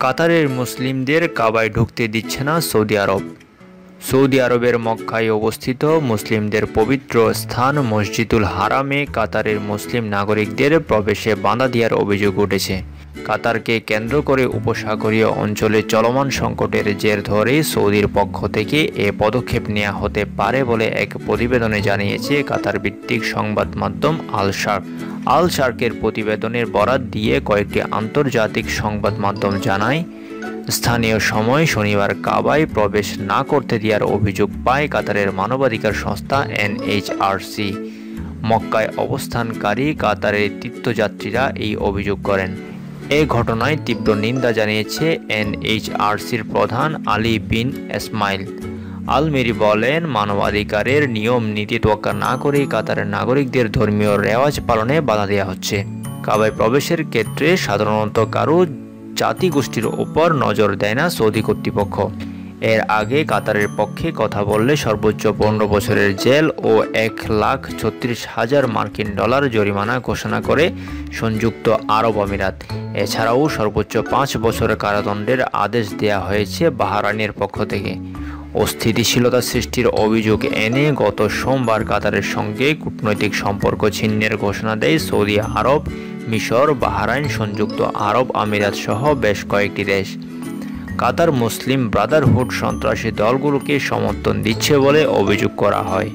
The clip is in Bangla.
কাতারের মুসলিমদের কাবায় ঢুকতে দিচ্ছে না সৌদি আরব। সৌদি আরবের মক্কায় অবস্থিত মুসলিমদের পবিত্র স্থান মসজিদুল হারামে কাতারের মুসলিম নাগরিকদের প্রবেশে বাঁধা দেওয়ার অভিযোগ উঠেছে। কাতারকে কেন্দ্র করে উপসাগরীয় অঞ্চলে চলমান সংকটের জের ধরে সৌদির পক্ষ থেকে এ পদক্ষেপ নেওয়া হতে পারে বলে এক প্রতিবেদনে জানিয়েছে কাতার ভিত্তিক সংবাদ মাধ্যম আল শার্ক আল শার্কের প্রতিবেদনের বরাত দিয়ে কয়েকটি আন্তর্জাতিক সংবাদ মাধ্যম জানায়, স্থানীয় সময় শনিবার কাবায় প্রবেশ না করতে দেওয়ার অভিযোগ পায় কাতারের মানবাধিকার সংস্থা এনএইচআরসি। মক্কায় অবস্থানকারী কাতারের তীর্থযাত্রীরা এই অভিযোগ করেন। এ ঘটনায় তীব্র নিন্দা জানিয়েছে এনএইচআরসির প্রধান আলী বিন এসমাইল আলমেরি বলেন, মানবাধিকারের নিয়ম, নীতি তোয়াক্কা না করে কাতারের নাগরিকদের ধর্মীয় রেওয়াজ পালনে বাধা দেওয়া হচ্ছে। কাবায় প্রবেশের ক্ষেত্রে সাধারণত কারও জাতিগোষ্ঠীর ওপর নজর দেয় না সৌদি কর্তৃপক্ষ। এর আগে কাতারের পক্ষে কথা বললে সর্বোচ্চ পনেরো বছরের জেল ও এক লাখ ছত্রিশ হাজার মার্কিন ডলার জরিমানা ঘোষণা করে সংযুক্ত আরব আমিরাত। এছাড়াও সর্বোচ্চ পাঁচ বছরের কারাদণ্ডের আদেশ দেয়া হয়েছে বাহারানের পক্ষ থেকে। অস্থিতিশীলতা সৃষ্টির অভিযোগ এনে গত সোমবার কাতারের সঙ্গে কূটনৈতিক সম্পর্ক ছিন্নের ঘোষণা দেয় সৌদি আরব, মিশর, বাহারাইন, সংযুক্ত আরব আমিরাত সহ বেশ কয়েকটি দেশ। কাতার মুসলিম ব্রাদারহুড সন্ত্রাসী দলগুলোকে সমর্থন দিচ্ছে বলে অভিযোগ করা হয়।